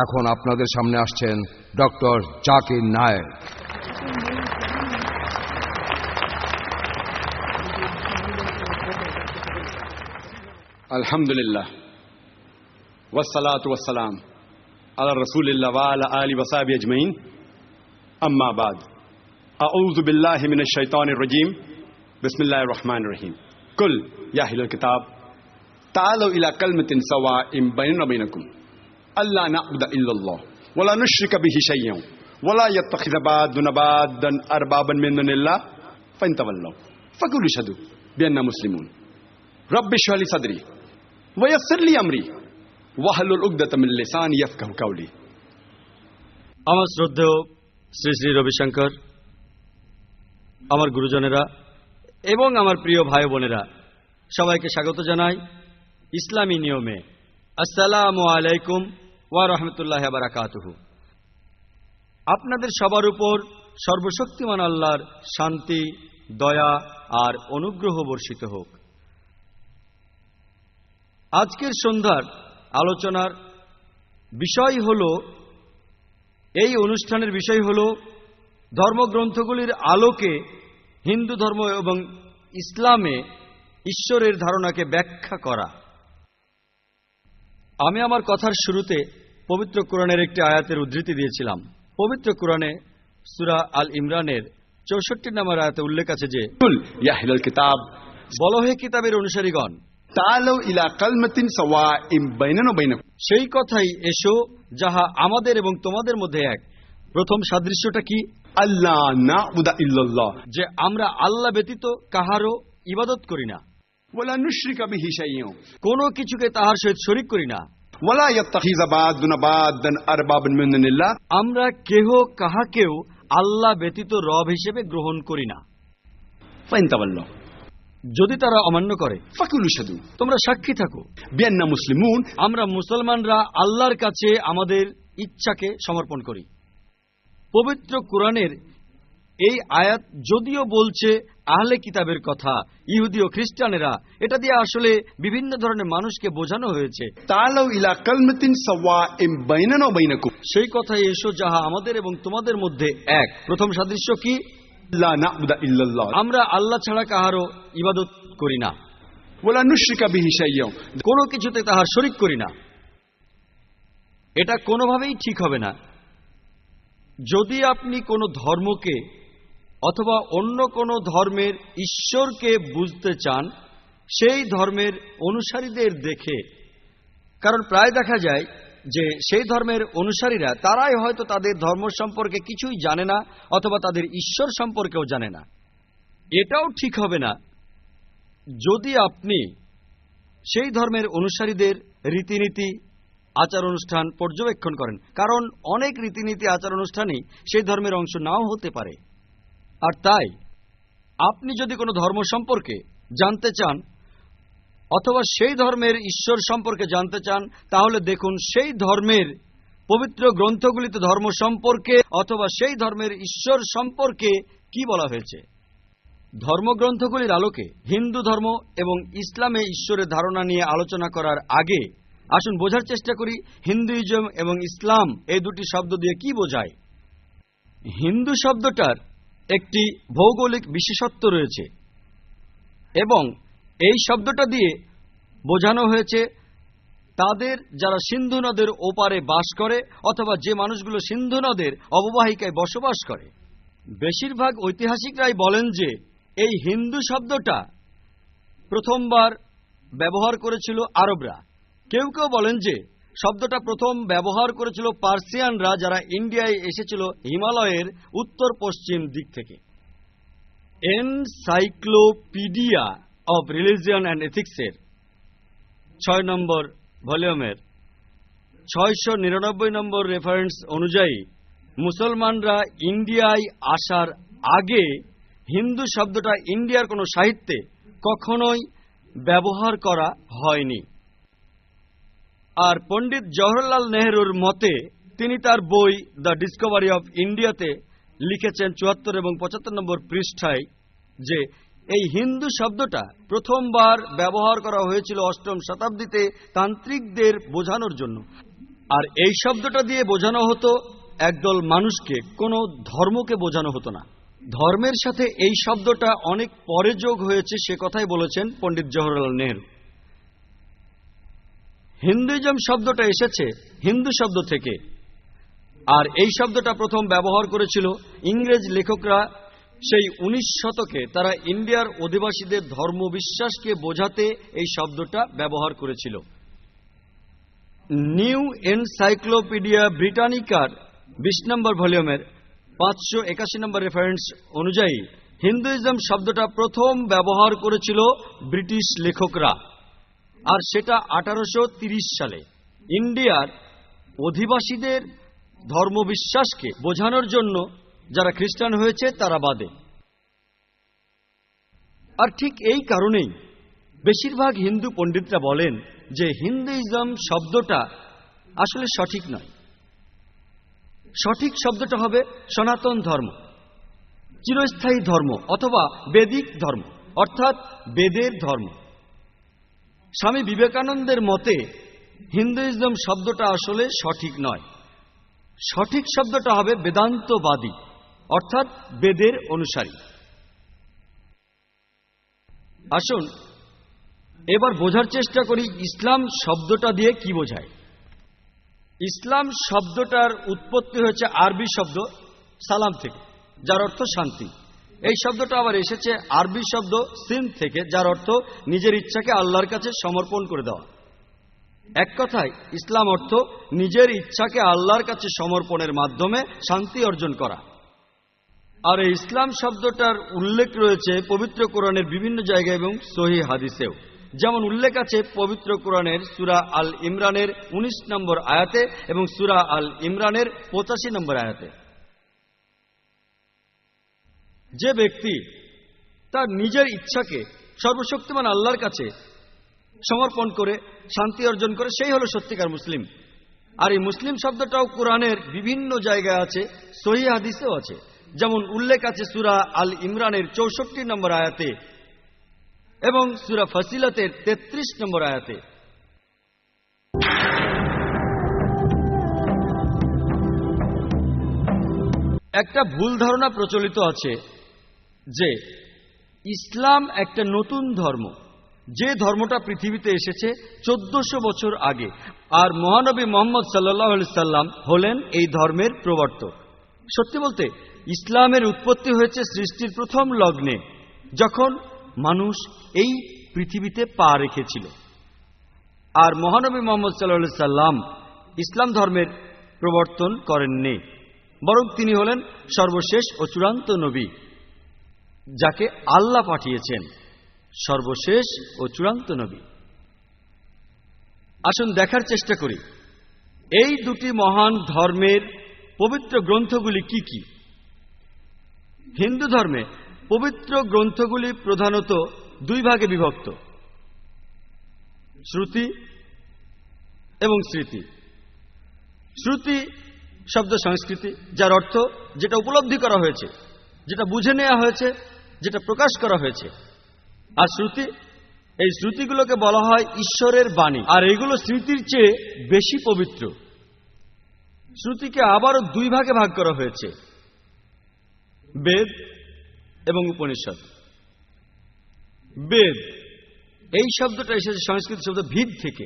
এখন আপনাদের সামনে আসছেন ডক্টর জাকির নায়েক الحمد لله والصلاة والسلام على رسول الله وعلى آله وصحبه أجمعين أما بعد أعوذ بالله من الشيطان الرجيم بسم الله الرحمن الرحيم قل يا أهل الكتاب تعالوا إلى كلمة سواء بيننا وبينكم আল্লাহ না ইল্লাল্লাহ। ওলা নুশরিকা বিহি শাইয়াও ওলা ইয়াত্তাখিযা বাদুন বাদান আরবাবান মিন দুনিল্লাহ। ফান্তাওয়াল্লাহ ফাকুলু শাদু বিআন্না মুসলিমুন। রব্বি শাহলি সাদরি। ওয়া ইয়াসসিরলি আমরি। ওয়াহলুল উকদাতা মিন লিসানি ইয়াফকাহু কাওলি। আমার শ্রদ্ধেয় শ্রী শ্রী রবিশঙ্কর, আমার গুরুজনেরা এবং আমার প্রিয় ভাই বোনেরা, সবাইকে স্বাগত জানাই ইসলামী নিয়মে। আসসালামু আলাইকুম ওয়া রহমতুল্লাহ বারাকাতুহু। আপনাদের সবার উপর সর্বশক্তিমান আল্লাহর শান্তি, দয়া আর অনুগ্রহ বর্ষিত হোক। আজকের সন্ধ্যার আলোচনার বিষয় হল, এই অনুষ্ঠানের বিষয় হল, ধর্মগ্রন্থগুলির আলোকে হিন্দু ধর্ম এবং ইসলামে ঈশ্বরের ধারণাকে ব্যাখ্যা করা। আমি আমার কথার শুরুতে পবিত্র কোরআনের একটি আয়াতের উদ্ধৃতি দিয়েছিলাম। পবিত্র কোরআনে সুরা আল ইমরানের চৌষট্টি নামের আয়াতে উল্লেখ আছে যে বল হে কিতাবের অনুসারীগণ সেই কথাই এসো যাহা আমাদের এবং তোমাদের মধ্যে এক। প্রথম সাদৃশ্যটা কি? আল্লাহ না উদা ইল্লাল্লাহ। যে আমরা আল্লাহ ব্যতীত কাহারও ইবাদত করি না। কোন কিছুকে তাহার সহিত শরিক করি না। আমরা কেহ কাহাকেও আল্লাহ ব্যতীত রব হিসেবে গ্রহণ করি না। যদি তারা অমান্য করে ফাকুল সাধু তোমরা সাক্ষী থাকো। বিয়ান্না মুসলিমুন আমরা মুসলমানরা আল্লাহর কাছে আমাদের ইচ্ছাকে সমর্পণ করি। পবিত্র কোরআনের এই আয়াত যদিও বলছে আহলে কিতাবের কথা ইহুদি ও খ্রিস্টানেরা এটা দিয়ে আসলে বিভিন্ন ধরনের মানুষকে বোঝানো হয়েছে। সেই কথা এসো যাহা আমাদের এবং তোমাদের মধ্যে এক। প্রথম সাদৃশ্য কি? আমরা আল্লাহ ছাড়া কাহারও ইবাদত করি না। কোনো কিছুতে তাহার শরিক করি না। এটা কোনোভাবেই ঠিক হবে না। যদি আপনি কোনো ধর্মকে অথবা অন্য কোনো ধর্মের ঈশ্বরকে বুঝতে চান, সেই ধর্মের অনুসারীদের দেখে। কারণ প্রায় দেখা যায় যে সেই ধর্মের অনুসারীরা, তারাই হয়তো তাদের ধর্ম সম্পর্কে কিছুই জানে না, অথবা তাদের ঈশ্বর সম্পর্কেও জানে না। এটাও ঠিক হবে না। যদি আপনি সেই ধর্মের অনুসারীদের রীতিনীতি আচার অনুষ্ঠান পর্যবেক্ষণ করেন, কারণ অনেক রীতিনীতি আচার অনুষ্ঠানই সেই ধর্মের অংশ নাও হতে পারে। আর তাই, আপনি যদি কোনো ধর্ম সম্পর্কে জানতে চান, অথবা সেই ধর্মের ঈশ্বর সম্পর্কে জানতে চান, তাহলে দেখুন সেই ধর্মের পবিত্র গ্রন্থগুলিতে ধর্ম সম্পর্কে অথবা সেই ধর্মের ঈশ্বর সম্পর্কে কি বলা হয়েছে। ধর্মগ্রন্থগুলির আলোকে হিন্দু ধর্ম এবং ইসলামে ঈশ্বরের ধারণা নিয়ে আলোচনা করার আগে আসুন বোঝার চেষ্টা করি, হিন্দুইজম এবং ইসলাম এই দুটি শব্দ দিয়ে কি বোঝায়। হিন্দু শব্দটার একটি ভৌগোলিক বিশেষত্ব রয়েছে এবং এই শব্দটা দিয়ে বোঝানো হয়েছে তাদের যারা সিন্ধু নদের ওপারে বাস করে অথবা যে মানুষগুলো সিন্ধু নদের অববাহিকায় বসবাস করে, বেশিরভাগ ঐতিহাসিকরাই বলেন যে এই হিন্দু শব্দটা প্রথমবার ব্যবহার করেছিল আরবরা। কেউ কেউ বলেন যে শব্দটা প্রথম ব্যবহার করেছিল পার্সিয়ানরা যারা ইন্ডিয়ায় এসেছিল হিমালয়ের উত্তর পশ্চিম দিক থেকে। এনসাইক্লোপিডিয়া অব রিলিজিয়ন অ্যান্ড এথিক্সের ছয় নম্বর ভলিউমের, ছয়শো নিরানব্বই নম্বর রেফারেন্স অনুযায়ী মুসলমানরা ইন্ডিয়ায় আসার আগে হিন্দু শব্দটা ইন্ডিয়ার কোনো সাহিত্যে কখনোই ব্যবহার করা হয়নি। আর পণ্ডিত জওহরলাল নেহরুর মতে, তিনি তার বই দ্য ডিসকভারি অফ ইন্ডিয়াতে লিখেছেন চুয়াত্তর এবং পঁচাত্তর নম্বর পৃষ্ঠায় যে, এই হিন্দু শব্দটা প্রথমবার ব্যবহার করা হয়েছিল অষ্টম শতাব্দীতে তান্ত্রিকদের বোঝানোর জন্য। আর এই শব্দটা দিয়ে বোঝানো হতো, একদল মানুষকে, কোনো ধর্মকে বোঝানো হতো না। ধর্মের সাথে এই শব্দটা অনেক পরে যোগ হয়েছে, সে কথাই বলেছেন পণ্ডিত জওহরলাল নেহরু। হিন্দুইজম শব্দটা এসেছে হিন্দু শব্দ থেকে। আর এই শব্দটা প্রথম ব্যবহার করেছিল ইংরেজ লেখকরা সেই উনিশ শতকে। তারা ইন্ডিয়ার অধিবাসীদের ধর্মবিশ্বাসকে বোঝাতে এই শব্দটা ব্যবহার করেছিল। নিউ এনসাইক্লোপিডিয়া ব্রিটানিকার বিশ নম্বর ভলিউমের পাঁচশো একাশি নম্বর রেফারেন্স অনুযায়ী হিন্দুইজম শব্দটা প্রথম ব্যবহার করেছিল ব্রিটিশ লেখকরা। আর সেটা আঠারোশো সালে। ইন্ডিয়ার অধিবাসীদের ধর্মবিশ্বাসকে বোঝানোর জন্য যারা খ্রিস্টান হয়েছে, তারা বাদে। আর ঠিক এই কারণেই বেশিরভাগ হিন্দু পণ্ডিতরা বলেন যে হিন্দুইজম শব্দটা আসলে সঠিক নয়। সঠিক শব্দটা হবে সনাতন ধর্ম, চিরস্থায়ী ধর্ম অথবা বেদিক ধর্ম, অর্থাৎ বেদের ধর্ম। স্বামী বিবেকানন্দের মতে, হিন্দুইজম শব্দটা আসলে সঠিক নয়। সঠিক শব্দটা হবে বেদান্তবাদী, অর্থাৎ বেদের অনুসারী। আসুন, এবার বোঝার চেষ্টা করি ইসলাম শব্দটা দিয়ে কি বোঝায়। ইসলাম শব্দটার উৎপত্তি হয়েছে আরবি শব্দ সালাম থেকে, যার অর্থ শান্তি। এই শব্দটা আবার এসেছে আরবি শব্দ সিন থেকে, যার অর্থ নিজের ইচ্ছাকে আল্লাহর কাছে সমর্পণ করে দেওয়া। এক কথায়, ইসলাম অর্থ নিজের ইচ্ছাকে আল্লাহর কাছে সমর্পণের মাধ্যমে শান্তি অর্জন করা। আর এই ইসলাম শব্দটার উল্লেখ রয়েছে পবিত্র কোরআনের বিভিন্ন জায়গায় এবং সহি হাদিসেও। যেমন উল্লেখ আছে পবিত্র কোরআনের সুরা আল ইমরানের ১৯ নম্বর আয়াতে এবং সুরা আল ইমরানের পঁচাশি নম্বর আয়াতে। যে ব্যক্তি তার নিজের ইচ্ছাকে সর্বশক্তিমান আল্লাহর কাছে সমর্পণ করে, শান্তি অর্জন করে, সেই হলো সত্যিকার মুসলিম। আর এই মুসলিম শব্দটাও কোরআনের বিভিন্ন জায়গায় আছে, সহি হাদিসেও আছে। যেমন উল্লেখ আছে সুরা আল ইমরানের চৌষট্টি নম্বর আয়াতে এবং সুরা ফসিলতের ৩৩ নম্বর আয়াতে। একটা ভুল ধারণা প্রচলিত আছে যে ইসলাম একটা নতুন ধর্ম। যে ধর্মটা পৃথিবীতে এসেছে চোদ্দশো বছর আগে, আর মহানবী মোহাম্মদ সাল্লাহ সাল্লাম হলেন এই ধর্মের প্রবর্তক। সত্যি বলতে, ইসলামের উৎপত্তি হয়েছে সৃষ্টির প্রথম লগ্নে, যখন মানুষ এই পৃথিবীতে পা রেখেছিল। আর মহানবী মোহাম্মদ সাল্লাহ সাল্লাম ইসলাম ধর্মের প্রবর্তন করেননি, বরং তিনি হলেন সর্বশেষ ও চূড়ান্ত নবী। যাকে আল্লাহ পাঠিয়েছেন, সর্বশেষ ও চূড়ান্ত নবী। আসুন দেখার চেষ্টা করি, এই দুটি মহান ধর্মের পবিত্র গ্রন্থগুলি কি কি? হিন্দু ধর্মে পবিত্র গ্রন্থগুলি প্রধানত দুই ভাগে বিভক্ত, শ্রুতি এবং স্মৃতি। শ্রুতি শব্দ সংস্কৃতি, যার অর্থ যেটা উপলব্ধি করা হয়েছে। যেটা বুঝে নেওয়া হয়েছে, যেটা প্রকাশ করা হয়েছে। আর শ্রুতি, এই শ্রুতিগুলোকে বলা হয় ঈশ্বরের বাণী। আর এগুলো স্মৃতির চেয়ে বেশি পবিত্র। শ্রুতিকে আবারও দুই ভাগে ভাগ করা হয়েছে। বেদ এবং উপনিষদ। বেদ, এই শব্দটা এসেছে সংস্কৃত শব্দ ভিদ থেকে,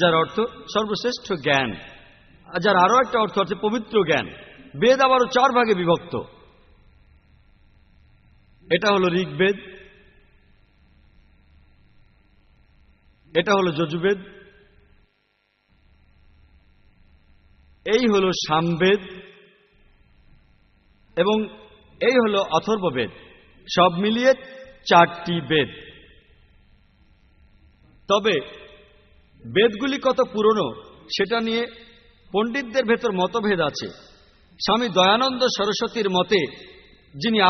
যার অর্থ সর্বশ্রেষ্ঠ জ্ঞান। যার আরও একটা অর্থ আছে পবিত্র জ্ঞান। বেদ আবারও চার ভাগে বিভক্ত। এটা হলো ঋগ্বেদ। এটা হলো যজুবেদ। এই হলো সামবেদ। এবং এই হলো অথর্ববেদ। সব মিলিয়ে চারটি বেদ। তবে বেদগুলি কত পুরনো, সেটা নিয়ে পণ্ডিতদের ভেতর মতভেদ আছে। স্বামী দয়ানন্দ সরস্বতীর মতে, যিনি